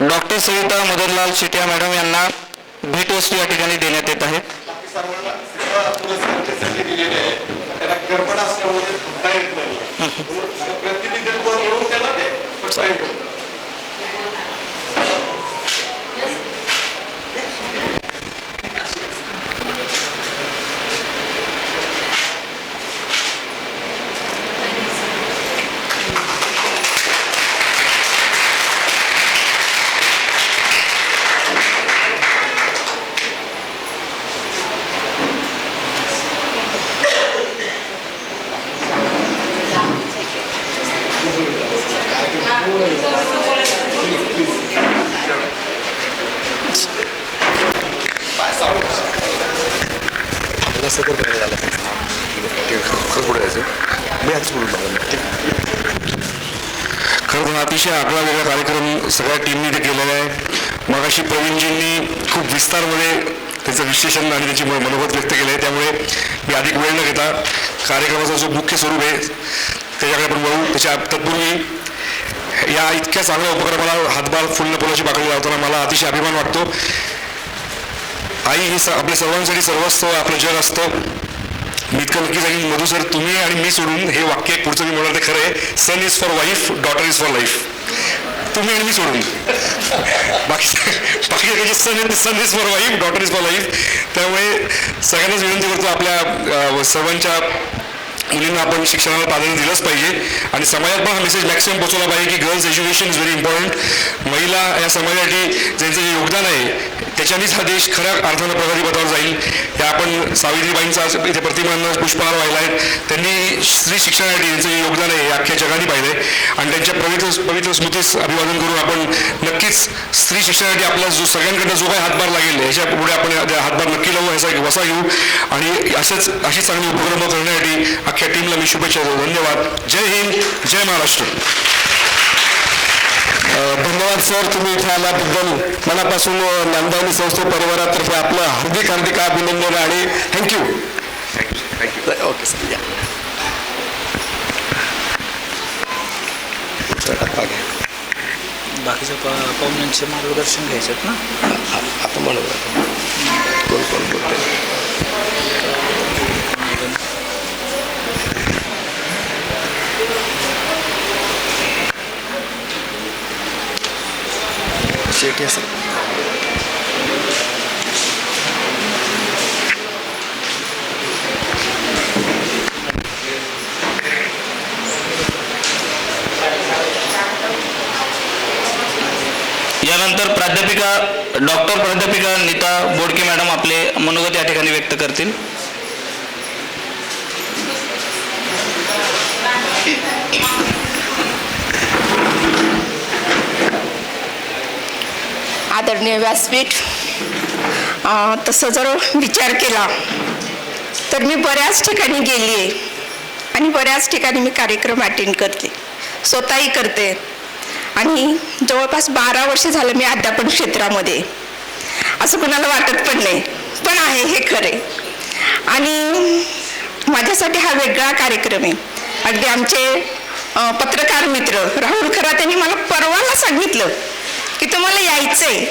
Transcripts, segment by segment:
Doctor Savita Madanlal Shitya madam यांना भेटवस्तू या ठिकाणी देण्यात येत आहे. म्हणता करायला नाही खरं पुढे जायचं मी आधीच बोलून खरं तर अतिशय आगळा वेगळा कार्यक्रम सगळ्या टीमने ते केलेला आहे. मग अशी प्रवीणजींनी खूप विस्तारमध्ये त्याचं विश्लेषण आणि त्याची मनोगत व्यक्त केलं आहे. त्यामुळे मी अधिक वेळ न घेता कार्यक्रमाचा जो मुख्य स्वरूप आहे त्याच्याकडे आपण वळू. त्याच्या तत्पूर्वी या इतक्या चांगल्या उपक्रमाला हातभार फुलणं फुलाची पाकळी लावताना मला अतिशय अभिमान वाटतो. आई ही स- आपल्या सर्वांसाठी सर्वस्व आपलं जग असतं. मी इतकं नक्की सांगेन मधु सर तुम्ही आणि मी सोडून हे वाक्य पुढचं मी म्हणाल ते खरं आहे. Son is for wife daughter is for life तुम्ही आणि मी सोडून. बाकी बाकी काही son son is for wife daughter is for life त्यामुळे सगळ्यांनाच विनंती करतो आपल्या सर्वांच्या मुलींना आपण शिक्षणाला प्राधान्य दिलंच पाहिजे. आणि समाजात पण हा मेसेज मॅक्सिमम पोहोचवला पाहिजे की girls education is very important महिला या समाजासाठी ज्यांचं जे योगदान आहे त्याच्यानेच हा देश खऱ्या अर्थानं प्रगतीपथावर जाईल. या आपण सावित्रीबाईंचा इथे प्रतिमांना पुष्पहार व्हायला आहेत. त्यांनी स्त्री शिक्षणासाठी त्यांचं जे योगदान आहे अख्ख्या जगाने पाहिलं आहे आणि त्यांच्या पवित्र पवित्र स्मृतीस अभिवादन करून आपण नक्कीच स्त्री शिक्षणासाठी आपला जो सगळ्यांकडनं जो काही हातभार लागेल याच्यापुढे आपण हातभार नक्की लावू याचा एक वसा घेऊ. आणि असेच अशी चांगली उपक्रम करण्यासाठी अख्ख्या टीमला मी शुभेच्छा देतो. धन्यवाद. जय हिंद. जय महाराष्ट्र. धन्यवाद सर. तुम्ही इथे आल्याबद्दल मनापासून अ, नांदावली संस्था परिवारातर्फे आपलं हार्दिक हार्दिक अभिनंदन आणि थँक्यू ओके सर या बाकीच्या पाहुण्यांचे मार्गदर्शन घ्यायचं ना? आता म्हणून कोण कोण बोलते शेट्या यानंतर प्राध्यापिका डॉक्टर प्राध्यापिका नीता बोडके मॅडम आपले मनोगत या ठिकाणी व्यक्त करतील. आदरणीय व्यासपीठ तसं जर विचार केला तर मी बऱ्याच ठिकाणी गेली आहे आणि बऱ्याच ठिकाणी मी कार्यक्रम अटेंड करते स्वतःही करते. आणि जवळपास बारा वर्ष झालं मी अध्यापन क्षेत्रामध्ये. असं कोणाला वाटत पण नाही पण आहे हे खरे आणि माझ्यासाठी हा वेगळा कार्यक्रम आहे. अगदी आमचे पत्रकार मित्र राहुल खरा त्यांनी मला परवाला सांगितलं की तुम्हाला यायचंय.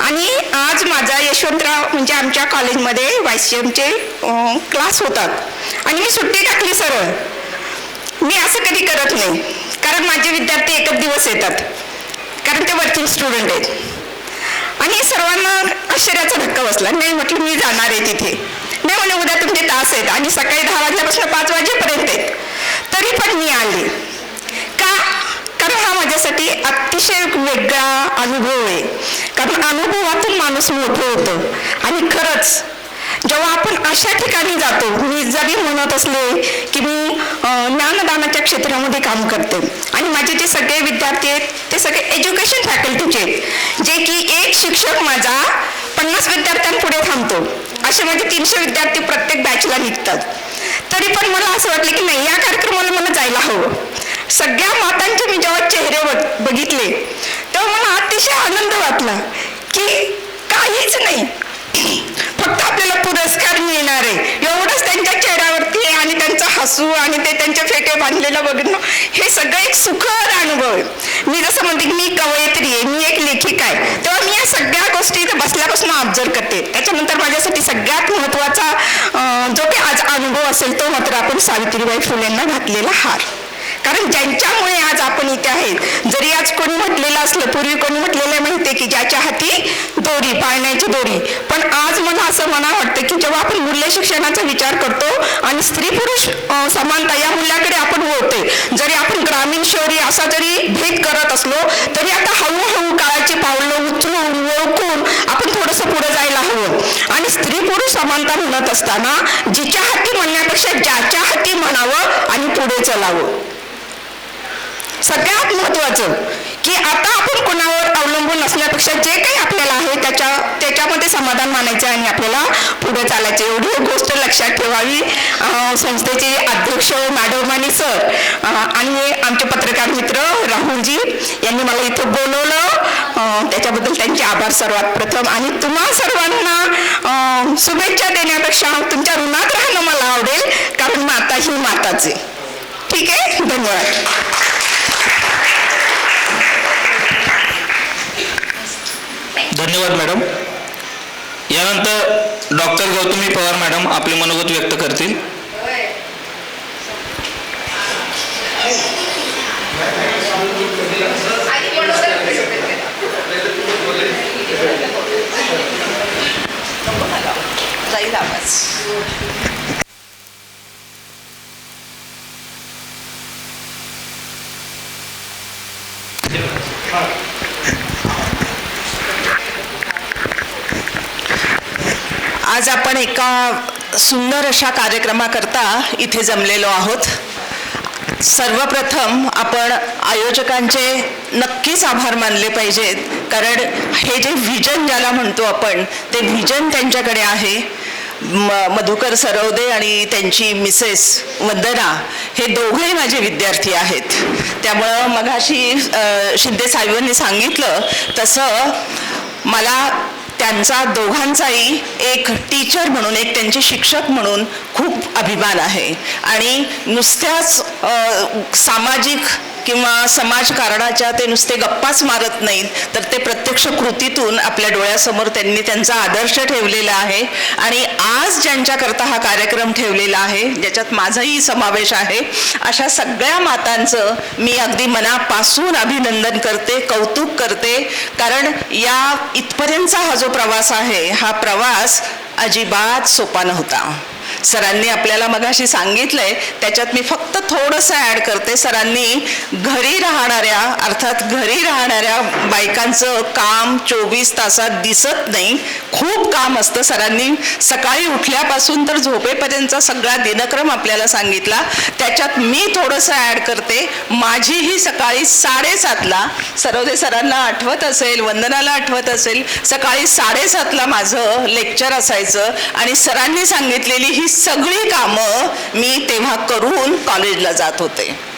आणि आज माझा यशवंतराव म्हणजे आमच्या कॉलेजमध्ये वायसीएमचे क्लास होतात. आणि मी सुट्टी टाकली सरळ. मी असं कधी करत नाही. कारण माझे विद्यार्थी एकच दिवस येतात. कारण ते वर्किंग स्टुडंट आहेत. आणि सर्वांना आश्चर्याचा धक्का बसला. नाही म्हटलं मी जाणार आहे तिथे. नाही म्हणे उद्या तुमचे तास आहेत आणि सकाळी दहा वाजल्यापासून पाच वाजेपर्यंत आहेत. तरी पण मी आले. कारण हा माझ्यासाठी अतिशय वेगळा अनुभव आहे. कारण अनुभवातून माणूस मोठं होतं. आणि खरंच जेव्हा आपण अशा ठिकाणी जातो मी जरी म्हणत असले की मी ज्ञानदानाच्या क्षेत्रामध्ये काम करते. आणि माझे जे सगळे विद्यार्थी आहेत ते सगळे एज्युकेशन फॅकल्टीचे आहेत. जे की एक शिक्षक माझा पन्नास विद्यार्थ्यांपुढे थांबतो. असे माझे तीनशे विद्यार्थी प्रत्येक बॅचला निघतात. तरी पण मला असं वाटलं की नाही या कार्यक्रमाला मला जायला हवं. सगळ्या मातांचे मी बघितले तेव्हा मला अतिशय आनंद वाटला की काहीच नाही. फक्त आपल्याला पुरस्कार मिळणार आहे. एवढंच त्यांच्या चेहऱ्यावरती आहे आणि त्यांचं हसू आणि ते त्यांच्या फेटे बांधलेलं बघणं हे सगळं एक सुखद अनुभव आहे. मी जसं म्हणते की मी कवयित्री आहे मी एक लेखिका आहे. तेव्हा मी या सगळ्या गोष्टी इथे बसल्यापासून ऑब्झर्व करते. त्याच्यानंतर माझ्यासाठी सगळ्यात महत्त्वाचा जो काही आज अनुभव असेल तो मात्र आपण सावित्रीबाई फुलेंना घातलेला हार. कारण ज्यांच्यामुळे आज आपण इथे आहेत जरी आज कोणी म्हटलेलं असलं पूर्वी कोणी म्हटलेलं माहिती माहितीये की ज्याच्या हाती दोरी पाळण्याची दोरी. पण आज मला असं मला वाटतं की जेव्हा आपण मूल्य शिक्षणाचा विचार करतो आणि स्त्री पुरुष समानता या मूल्याकडे आपण वळतोय जरी आपण ग्रामीण शहरी असा जरी भेद करत असलो तरी आता हळूहळू काळाची पावलं उचलून ओळखून आपण थोडंसं पुढे जायला हवं. आणि स्त्री पुरुष समानता म्हणत असताना जिच्या हाती म्हणण्यापेक्षा ज्याच्या हाती म्हणावं आणि पुढे चलावं. सगळ्यात महत्वाचं की आता आपण कोणावर अवलंबून असण्यापेक्षा जे काही आपल्याला आहे त्याच्या त्याच्यामध्ये समाधान मानायचं आणि आपल्याला पुढे चालायचे एवढी गोष्ट लक्षात ठेवावी. संस्थेचे अध्यक्ष मॅडम आणि सर आणि आमचे पत्रकार मित्र राहुलजी यांनी मला इथं बोलवलं. त्याच्याबद्दल त्यांचे आभार सर्वात प्रथम. आणि तुम्हा सर्वांना शुभेच्छा देण्यापेक्षा तुमच्या ऋणात राहणं मला आवडेल कारण माता ही माताच आहे. ठीक आहे? धन्यवाद. धन्यवाद मॅडम यानंतर डॉक्टर गौतमी पवार मॅडम आपले मनोगत व्यक्त करतील Thank you. आज आपण एका सुंदर अशा कार्यक्रमाकरता इथे जमलेलो आहोत. सर्वप्रथम आपण आयोजकांचे नक्कीच आभार मानले पाहिजेत कारण हे जे व्हिजन ज्याला म्हणतो आपण ते व्हिजन त्यांच्याकडे आहे. म मधुकर सरवदे आणि त्यांची मिसेस वंदना हे दोघंही माझे विद्यार्थी आहेत. त्यामुळं मघाशी शिंदे साहेबांनी सांगितलं तसं मला त्यांचा दोघांचाही एक टीचर म्हणून एक त्यांचे शिक्षक म्हणून खूप अभिमान आहे. आणि नुसत्याच सामाजिक किंवा समाजकारणाच्या ते नुसते गप्पाच मारत नाहीत तर ते प्रत्यक्ष कृतीतून आपल्या डोळ्यासमोर त्यांनी त्यांचा आदर्श ठेवलेला आहे. आणि आज ज्यांच्याकरता हा कार्यक्रम ठेवलेला आहे ज्याच्यात माझाही समावेश आहे अशा सगळ्या मातांचं मी अगदी मनापासून अभिनंदन करते कौतुक करते. कारण या इथपर्यंतचा हा जो प्रवास आहे हा प्रवास अजिबात सोपा नव्हता. सरांनी आपल्याला मगाशी सांगितलंय त्याच्यात मी फक्त थोडंसं ॲड करते. सरांनी घरी राहणाऱ्या अर्थात घरी राहणाऱ्या बायकांचं काम चोवीस तासात दिसत नाही. खूप काम असतं सरांनी. सकाळी उठल्यापासून तर झोपेपर्यंतचा सगळा दिनक्रम आपल्याला सांगितला. त्याच्यात मी थोडंसं ॲड करते. माझीही सकाळी साडेसातला सरोदे सरांना आठवत असेल वंदनाला आठवत असेल सकाळी साडेसातला माझं लेक्चर असायचं आणि सरांनी सांगितलेली ही सगळी कामं मी तेव्हा करून कॉलेजला जात होते.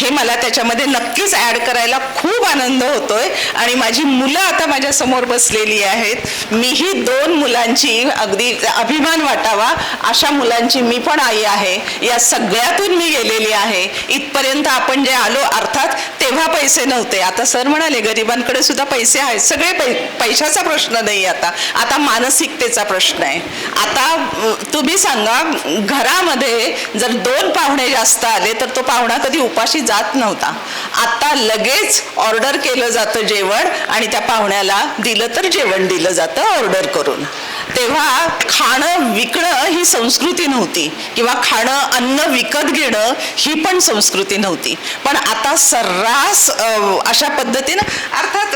हे मला त्याच्यामध्ये नक्कीच ॲड करायला खूप आनंद होतोय. आणि माझी मुलं आता माझ्यासमोर बसलेली आहेत. मीही दोन मुलांची अगदी अभिमान वाटावा अशा मुलांची मी पण आई आहे. या सगळ्यातून मी गेलेली आहे. इथपर्यंत आपण जे आलो अर्थात तेव्हा पैसे नव्हते. आता सर म्हणाले गरिबांकडे सुद्धा पैसे आहेत. सगळे पै पैशाचा प्रश्न नाही आता. आता मानसिकतेचा प्रश्न आहे. आता तुम्ही सांगा घरामध्ये जर दोन पाहुणे जास्त आले तर तो पाहुणा कधी उपाशी जात नव्हता. आता लगेच ऑर्डर केलं जातं जेवण आणि त्या पाहुण्याला दिलं तर जेवण दिलं जातं ऑर्डर करून. तेव्हा खाणं विकणं ही संस्कृती नव्हती. किंवा खाणं अन्न विकत घेणं ही पण संस्कृती नव्हती. पण आता सर्रास अशा पद्धतीनं अर्थात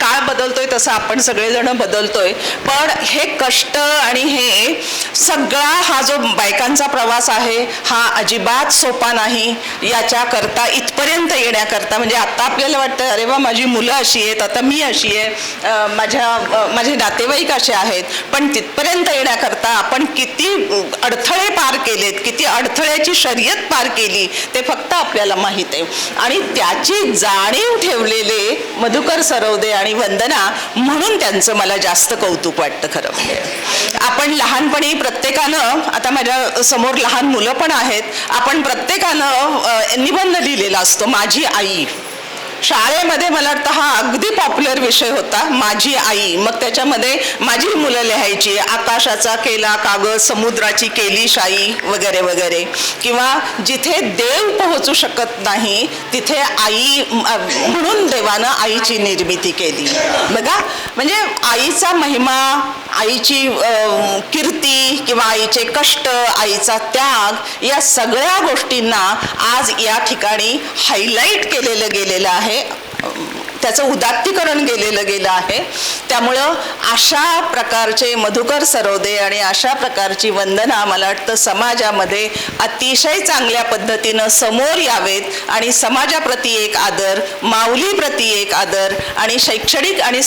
काळ बदलतोय तसं आपण सगळेजण बदलतोय. पण हे कष्ट आणि हे सगळा हा जो बायकांचा प्रवास आहे हा अजिबात सोपा नाही. याच्याकरता इथपर्यंत येण्याकरता म्हणजे आता आपल्याला वाटतं अरे वा माझी मुलं अशी आहेत आता मी अशी आहे. माझ्या माझे नातेवाईक असे आहेत. पण तिथपर्यंत येण्याकरता आपण किती अडथळे पार केलेत किती अडथळ्याची शर्यत पार केली ते फक्त आपल्याला माहीत आहे. आणि त्याची जाणीव ठेवलेले मधुकर सरवदे आणि वंदना म्हणून त्यांचं मला जास्त कौतुक वाटतं खरं म्हणजे. आपण लहानपणी प्रत्येकानं आता माझ्यासमोर लहान मुलं पण आहेत आपण प्रत्येकानं निबंध लिहिलेला असतो माझी आई. शाळेमध्ये मला वाटतं हा अगदी पॉप्युलर विषय होता. माझी आई मग त्याच्यामध्ये माझी मुलं लिहायची आकाशाचा केला कागद समुद्राची केली शाई वगैरे वगैरे. किंवा जिथे देव पोहोचू शकत नाही तिथे आई म्हणून देवानं आईची निर्मिती केली. बघा म्हणजे आईचा महिमा आईची कीर्ती किंवा आईचे कष्ट आईचा त्याग या सगळ्या गोष्टींना आज या ठिकाणी हायलाईट केलेलं गेलेलं आहे. त्याचं उदात्तीकरण केलेलं गेलं आहे. त्यामुळं अशा प्रकारचे मधुकर सरोदे आणि अशा प्रकारची वंदना मला वाटतं समाजामध्ये अतिशय चांगल्या पद्धतीनं समोर यावेत. आणि समाजाप्रती एक आदर माऊलीप्रती एक आदर आणि शैक्षणिक आणि